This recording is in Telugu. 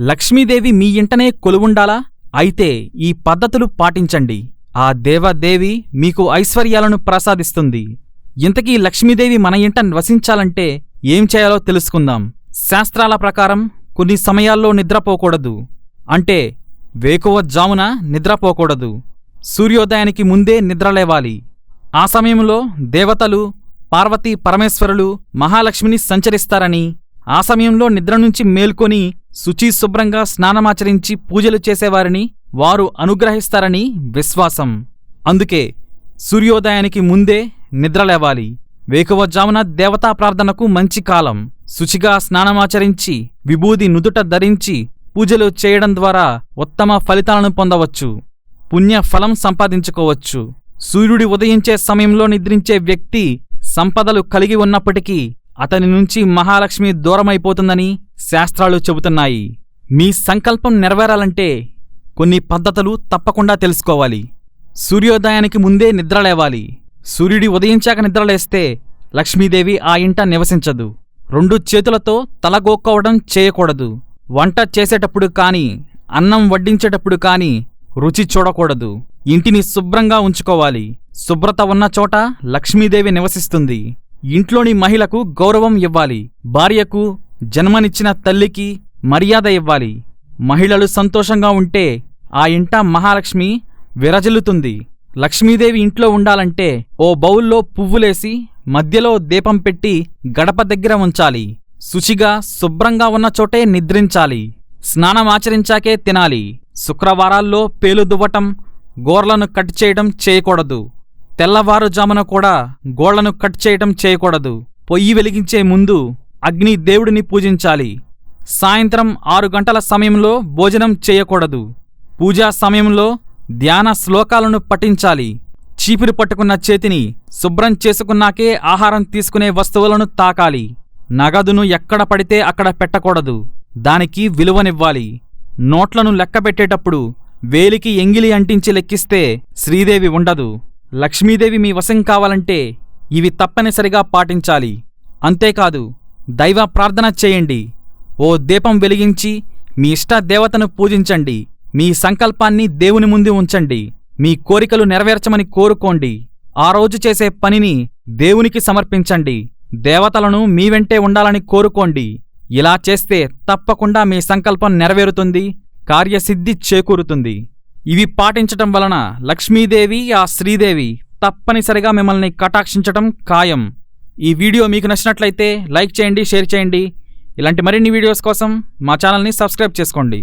లక్ష్మీదేవి మీ ఇంటనే కొలువుండాలా? అయితే ఈ పద్ధతులు పాటించండి. ఆ దేవదేవి మీకు ఐశ్వర్యాలను ప్రసాదిస్తుంది. ఇంతకీ లక్ష్మీదేవి మన ఇంట వసించాలంటే ఏం చేయాలో తెలుసుకుందాం. శాస్త్రాల ప్రకారం కొన్ని సమయాల్లో నిద్రపోకూడదు. అంటే వేకువ జామున నిద్రపోకూడదు. సూర్యోదయానికి ముందే నిద్రలేవాలి. ఆ సమయంలో దేవతలు పార్వతీ పరమేశ్వరులు మహాలక్ష్మిని సంచరిస్తారని ఆ సమయంలో నిద్ర నుంచి మేల్కొని శుచి శుభ్రంగా స్నానమాచరించి పూజలు చేసేవారిని వారు అనుగ్రహిస్తారని విశ్వాసం. అందుకే సూర్యోదయానికి ముందే నిద్రలేవాలి వేకువజామున దేవతా ప్రార్థనకు మంచి కాలం. శుచిగా స్నానమాచరించి విభూది నుదుట ధరించి పూజలు చేయడం ద్వారా ఉత్తమ ఫలితాలను పొందవచ్చు. పుణ్య ఫలం సంపాదించుకోవచ్చు. సూర్యుడి ఉదయించే సమయంలో నిద్రించే వ్యక్తి సంపదలు కలిగి ఉన్నప్పటికీ అతని నుంచి మహాలక్ష్మి దూరమైపోతుందని శాస్త్రాలు చెబుతున్నాయి. మీ సంకల్పం నెరవేరాలంటే కొన్ని పద్ధతులు తప్పకుండా తెలుసుకోవాలి. సూర్యోదయానికి ముందే నిద్రలేవాలి సూర్యుడి ఉదయించాక నిద్రలేస్తే లక్ష్మీదేవి ఆ ఇంట నివసించదు. రెండు చేతులతో తలగోక్కోవడం చేయకూడదు. వంట చేసేటప్పుడు కాని అన్నం వడ్డించేటప్పుడు కాని రుచి చూడకూడదు. ఇంటిని శుభ్రంగా ఉంచుకోవాలి. శుభ్రత ఉన్న చోట లక్ష్మీదేవి నివసిస్తుంది. ఇంట్లోని మహిళకు గౌరవం ఇవ్వాలి. భార్యకు జన్మనిచ్చిన తల్లికి మర్యాద ఇవ్వాలి. మహిళలు సంతోషంగా ఉంటే ఆ ఇంట మహాలక్ష్మి విరజిల్లుతుంది. లక్ష్మీదేవి ఇంట్లో ఉండాలంటే ఓ బౌల్లో పువ్వులేసి మధ్యలో దీపం పెట్టి గడప దగ్గర ఉంచాలి. శుచిగా శుభ్రంగా ఉన్న చోటే నిద్రించాలి. స్నానమాచరించాకే తినాలి. శుక్రవారాల్లో పేలు దువ్వటం గోర్లను కట్ చేయడం చేయకూడదు. తెల్లవారుజామున కూడా గోళ్ళను కట్ చేయటం చేయకూడదు. పొయ్యి వెలిగించే ముందు అగ్ని దేవుడిని పూజించాలి. సాయంత్రం ఆరు గంటల సమయంలో భోజనం చేయకూడదు. పూజా సమయంలో ధ్యాన శ్లోకాలను పఠించాలి. చీపురు పట్టుకున్న చేతిని శుభ్రం చేసుకున్నాకే ఆహారం తీసుకునే వస్తువులను తాకాలి. నగదును ఎక్కడ పడితే అక్కడ పెట్టకూడదు. దానికి విలువనివ్వాలి. నోట్లను లెక్కపెట్టేటప్పుడు వేలికి ఎంగిలి అంటించి లెక్కిస్తే శ్రీదేవి ఉండదు. లక్ష్మీదేవి మీ వశం కావాలంటే ఇవి తప్పనిసరిగా పాటించాలి. అంతేకాదు దైవ ప్రార్థన చేయండి. ఓ దీపం వెలిగించి మీ ఇష్ట దేవతను పూజించండి. మీ సంకల్పాన్ని దేవుని ముందు ఉంచండి. మీ కోరికలు నెరవేర్చమని కోరుకోండి. ఆ రోజు చేసే పనిని దేవునికి సమర్పించండి. దేవతలను మీ వెంటే ఉండాలని కోరుకోండి. ఇలా చేస్తే తప్పకుండా మీ సంకల్పం నెరవేరుతుంది కార్యసిద్ధి చేకూరుతుంది. ఇవి పాటించటం వలన లక్ష్మీదేవి ఆ శ్రీదేవి తప్పనిసరిగా మిమ్మల్ని కటాక్షించటం ఖాయం. ఈ వీడియో మీకు నచ్చినట్లయితే లైక్ చేయండి షేర్ చేయండి. ఇలాంటి మరిన్ని వీడియోస్ కోసం మా ఛానల్ని సబ్స్క్రైబ్ చేసుకోండి.